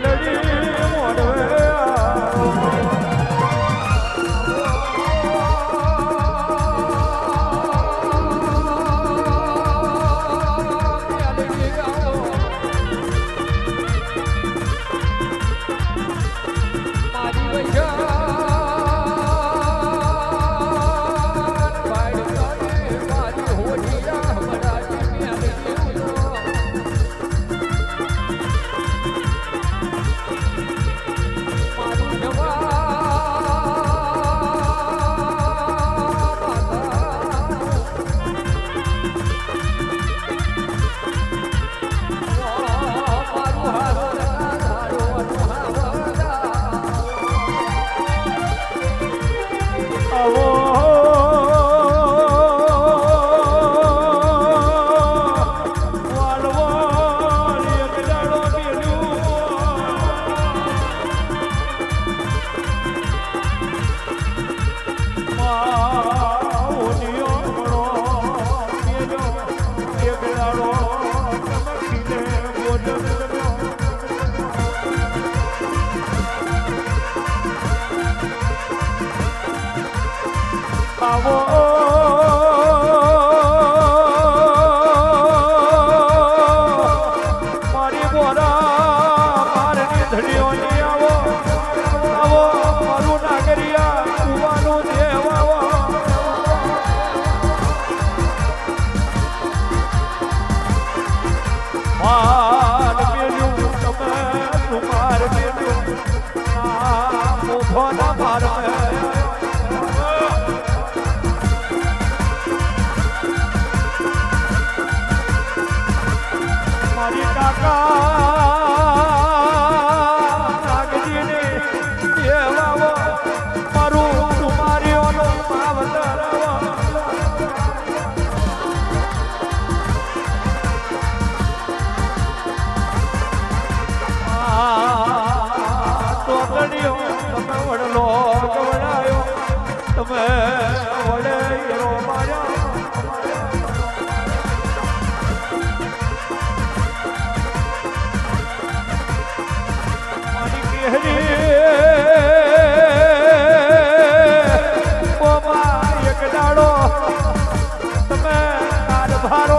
મેલડી પાવો. તમે વડલો ગવડાયો તમે વડે રો માર્યા. ભારો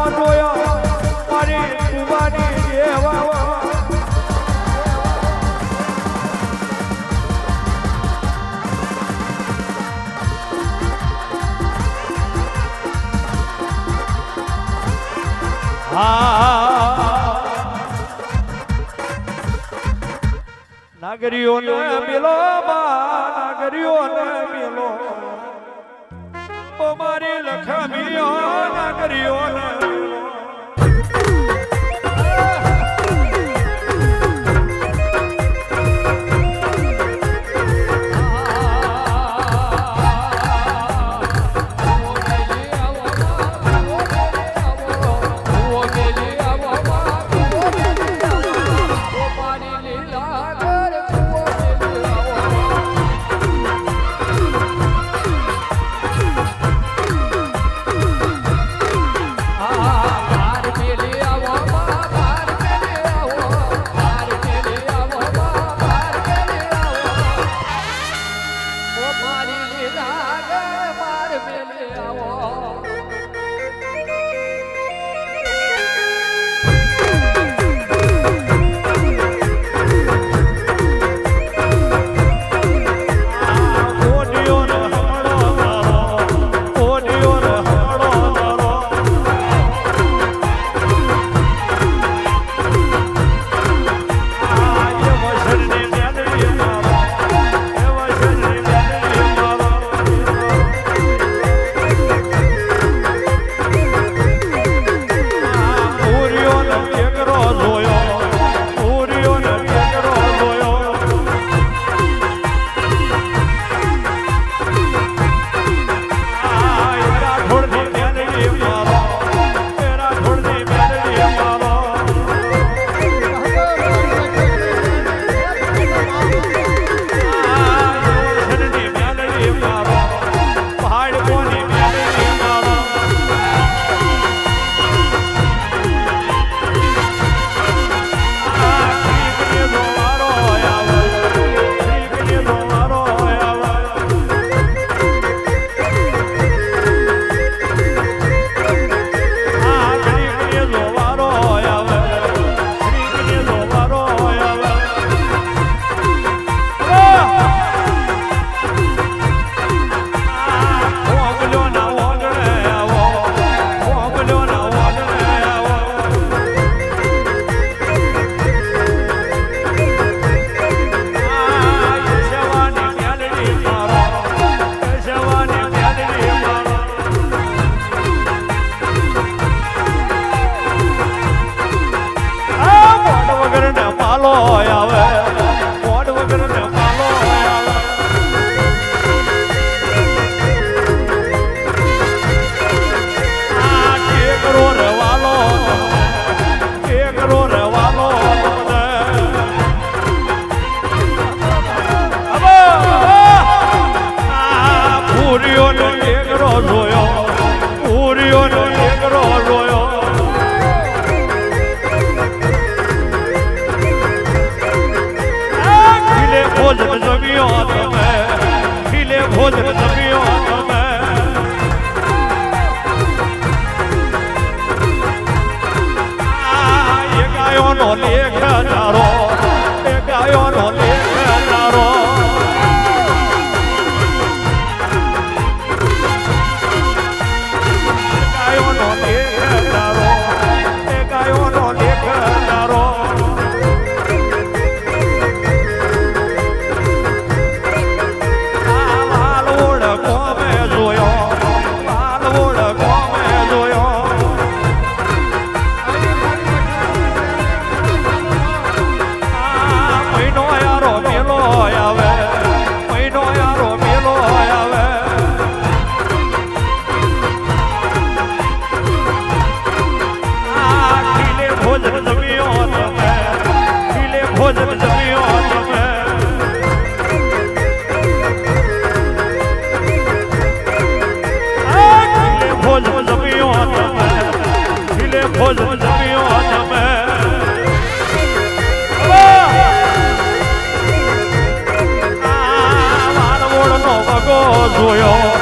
哦呦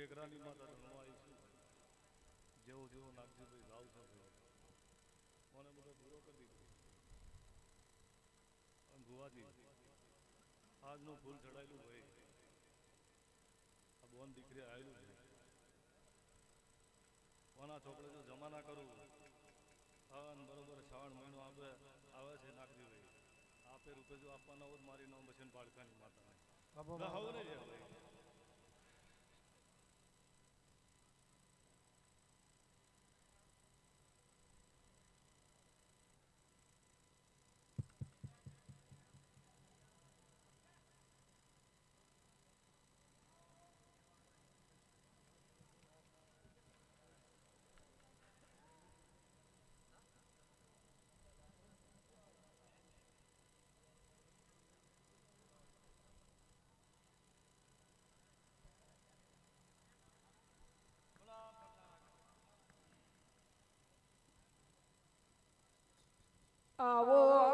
ટેકરાની માતા આવી છું જેવો જેવો નાગજીભાઈ ભાવ છે મને બધો પૂરો કરી દીધો ભુવાજી આજનું ફૂલ ચડાયેલું હોય આ બોન દીકરી આવેલું છે કોના છોકરે જો જમા ના કરું હવન બરોબર શ્રાવણ મહિનો આવે આવે છે નાખજી ભાઈ આપે રૂપે જો આપવાના હોત મારી નામ બસન પાડકાની માતાને તો હવે નહીં 啊我